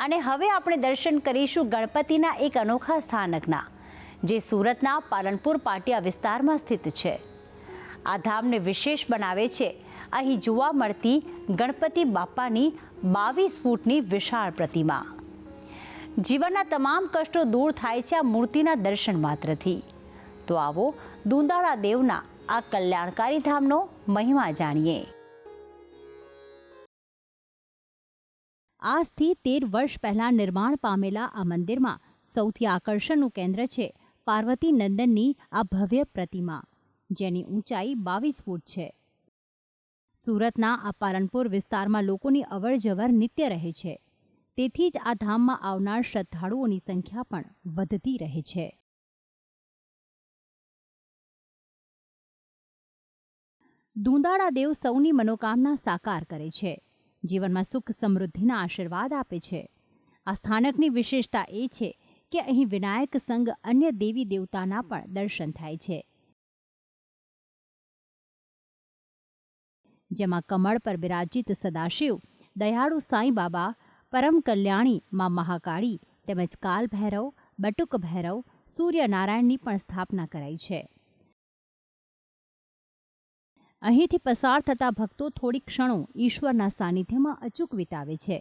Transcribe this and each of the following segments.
અને હવે આપણે દર્શન કરીશું ગણપતિના એક અનોખા સ્થાનકના, જે સુરતના પાલનપુર પાટિયા વિસ્તારમાં સ્થિત છે. આ ધામને વિશેષ બનાવે છે અહીં જોવા મળતી ગણપતિ બાપાની બાવીસ ફૂટની વિશાળ પ્રતિમા. જીવનના તમામ કષ્ટો દૂર થાય છે આ મૂર્તિના દર્શન માત્રથી. તો આવો દુંદાળા દેવના આ કલ્યાણકારી ધામનો મહિમા જાણીએ. આજથી તેર વર્ષ પહેલાં નિર્માણ પામેલા આ મંદિરમાં સૌથી આકર્ષણનું કેન્દ્ર છે પાર્વતી નંદનની આ ભવ્ય પ્રતિમા, જેની ઊંચાઈ બાવીસ ફૂટ છે. સુરતના આ પાલનપુર વિસ્તારમાં લોકોની અવરજવર નિત્ય રહે છે. તેથી જ આ ધામમાં આવનાર શ્રદ્ધાળુઓની સંખ્યા પણ વધતી રહે છે. દુંદાળા દેવ સૌની મનોકામના સાકાર કરે છે. જીવનમાં સુખ સમૃદ્ધિના આશીર્વાદ આપે છે. આ સ્થાનકની વિશેષતા એ છે કે અહીં વિનાયક સંગ અન્ય દેવી દેવતાના પણ દર્શન થાય છે. જેમાં કમળ પર બિરાજિત સદાશિવ, દયાળુ સાંઈ બાબા, પરમ કલ્યાણી માં મહાકાળી તેમજ કાલ ભૈરવ બટુક ભૈરવ સૂર્યનારાયણની પણ સ્થાપના કરાઈ છે. અહીંથી પસાર થતા ભક્તો થોડી ક્ષણો ઈશ્વરના સાનિધ્યમાં અચૂક વિતાવે છે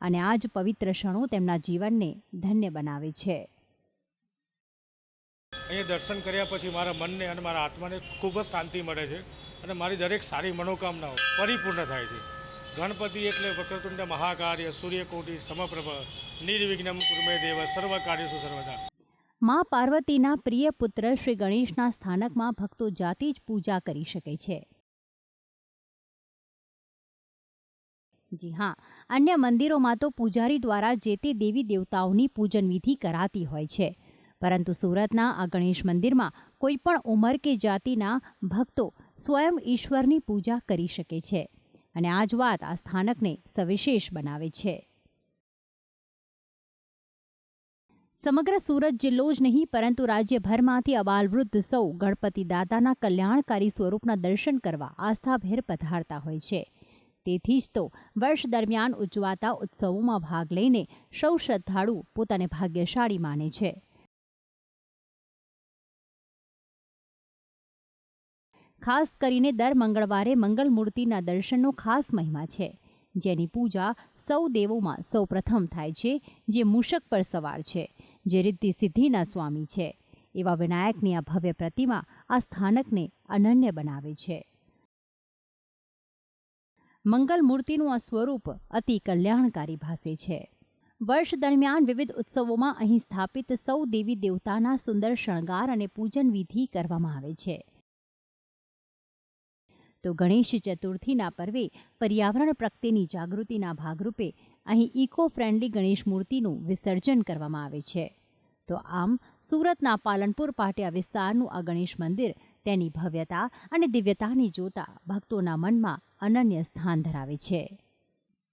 અને આ જ પવિત્ર ક્ષણો તેમના જીવનને ધન્ય બનાવે છે. અહીંયા દર્શન કર્યા પછી મારા મનને અને મારા આત્માને ખૂબ જ શાંતિ મળે છે અને મારી દરેક સારી મનોકામનાઓ પરિપૂર્ણ થાય છે. ગણપતિ એટલે વક્રતુંડ મહાકાર્ય સૂર્યકોટી, સમપ્રભ, નિર્વિઘ્નમ કુર્મે દેવ સર્વ કાર્યસુ સર્વદા. મા પાર્વતીના પ્રિય પુત્ર શ્રી ગણેશના સ્થાનકમાં ભક્તો જાતે જ પૂજા કરી શકે છે. જી હા, અન્ય મંદિરોમાં તો પૂજારી દ્વારા જે તે દેવી દેવતાઓની પૂજન વિધિ કરાતી હોય છે. પરંતુ સુરતના આ ગણેશ મંદિરમાં કોઈ પણ ઉંમર કે જાતિના ભક્તો સ્વયં ઈશ્વરની પૂજા કરી શકે છે. અને આ જ વાત આ સ્થાનકને સવિશેષ બનાવે છે. સમગ્ર સુરત જિલ્લો જ નહીં, પરંતુ રાજ્યભરમાંથી અબાલવૃદ્ધ સૌ ગણપતિ દાદાના કલ્યાણકારી સ્વરૂપના દર્શન કરવા આસ્થાભેર પધારતા હોય છે. તેથી જ તો વર્ષ દરમિયાન ઉજવાતા ઉત્સવોમાં ભાગ લઈને સૌ શ્રદ્ધાળુ પોતાને ભાગ્યશાળી માને છે. ખાસ કરીને દર મંગળવારે મંગલ મૂર્તિના દર્શનનો ખાસ મહિમા છે. જેની પૂજા સૌ દેવોમાં સૌ પ્રથમ થાય છે, જે મૂષક પર સવાર છે. જે રિદ્ધિ સિદ્ધિના સ્વામી છે. એવા વિનાયકની આ ભવ્ય પ્રતિમા આ સ્થાનકને અનન્ય બનાવે છે. મંગલ મૂર્તિનું આ સ્વરૂપ અતિ કલ્યાણકારી ભાસે છે. વર્ષ દરમિયાન વિવિધ ઉત્સવોમાં અહીં સ્થાપિત સૌ દેવી દેવતાના સુંદર શણગાર અને પૂજન વિધિ કરવામાં આવે છે. તો ગણેશ ચતુર્થીના પર્વે પર્યાવરણ પ્રત્યેની જાગૃતિના ભાગરૂપે અહીં ઇકો ફ્રેન્ડલી ગણેશ મૂર્તિનું વિસર્જન કરવામાં આવે છે. તો આમ, સુરતના પાલનપુર પાટિયા વિસ્તારનું આ ગણેશ મંદિર તેની ભવ્યતા અને દિવ્યતાને જોતા ભક્તોના મનમાં અનન્ય સ્થાન ધરાવે છે.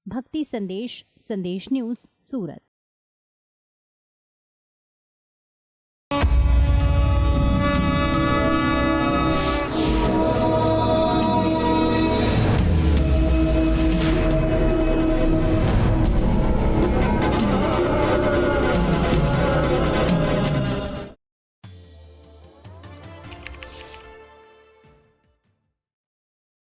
ભક્તિ સંદેશ સંદેશ ન્યૂઝ સુરત.